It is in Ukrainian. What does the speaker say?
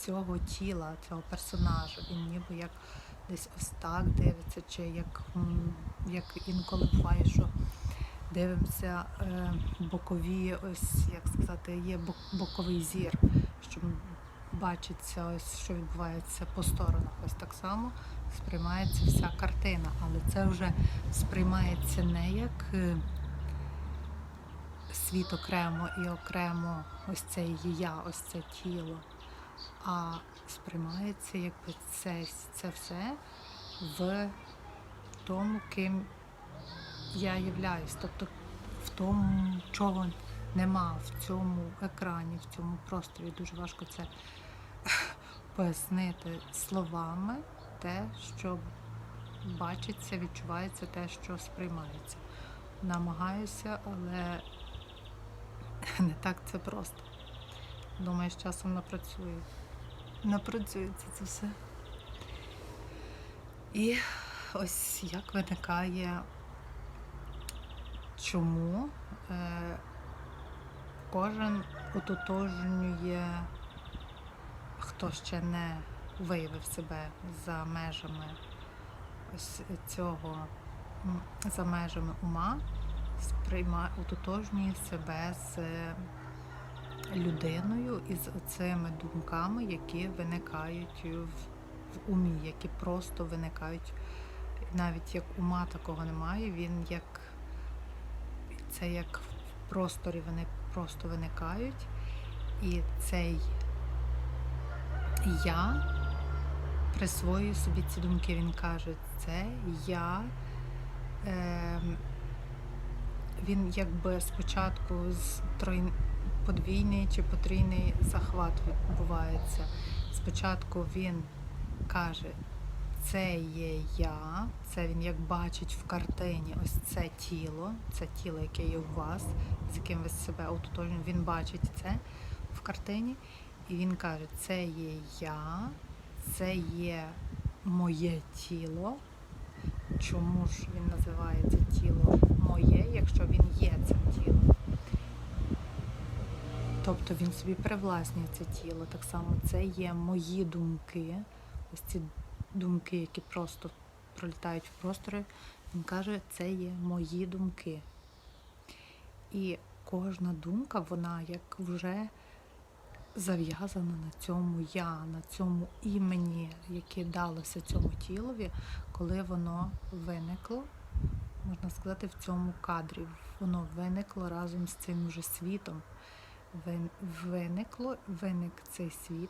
цього тіла, цього персонажа. Він ніби як десь ось так дивиться, чи як, як інколи буває, що дивимося е, бокові, ось як сказати, є бок- боковий зір, що бачиться ось, що відбувається по сторонах. Ось так само сприймається вся картина, але це вже сприймається не як е, світ окремо і окремо ось це я, ось це тіло, а сприймається якби це, це все в тому, ким я являюсь, тобто в тому, чого нема в цьому екрані, в цьому просторі. Дуже важко це пояснити словами, те, що бачиться, відчувається, те, що сприймається. Намагаюся, але не так це просто. Думаю, з часом напрацюю. Напрацюється це все. І ось як виникає, чому е, кожен ототожнює, хто ще не виявив себе за межами ось цього, за межами ума, сприймає, ототожнює себе з людиною і з цими думками, які виникають в, умі, які просто виникають. Навіть як ума такого немає, він як це як в просторі вони просто виникають. І цей я присвоює собі ці думки. Він каже, це я. Е, він якби спочатку з трой... подвійний чи потрійний захват відбувається. Спочатку він каже, це є я, це він як бачить в картині ось це тіло, це тіло, яке є у вас, з яким ви себе ототожнюєте. Він бачить це в картині, і він каже, це є я, це є моє тіло. Чому ж він називає це тіло моє, якщо він є цим тілом? Тобто він собі привласнює це тіло. Так само це є мої думки, ось ці думки, які просто пролітають в простори. Він каже, це є мої думки. І кожна думка, вона як вже зав'язана на цьому я, на цьому імені, яке далося цьому тілові, коли воно виникло, можна сказати, в цьому кадрі. Воно виникло разом з цим уже світом. Вин- Виникло, виник цей світ.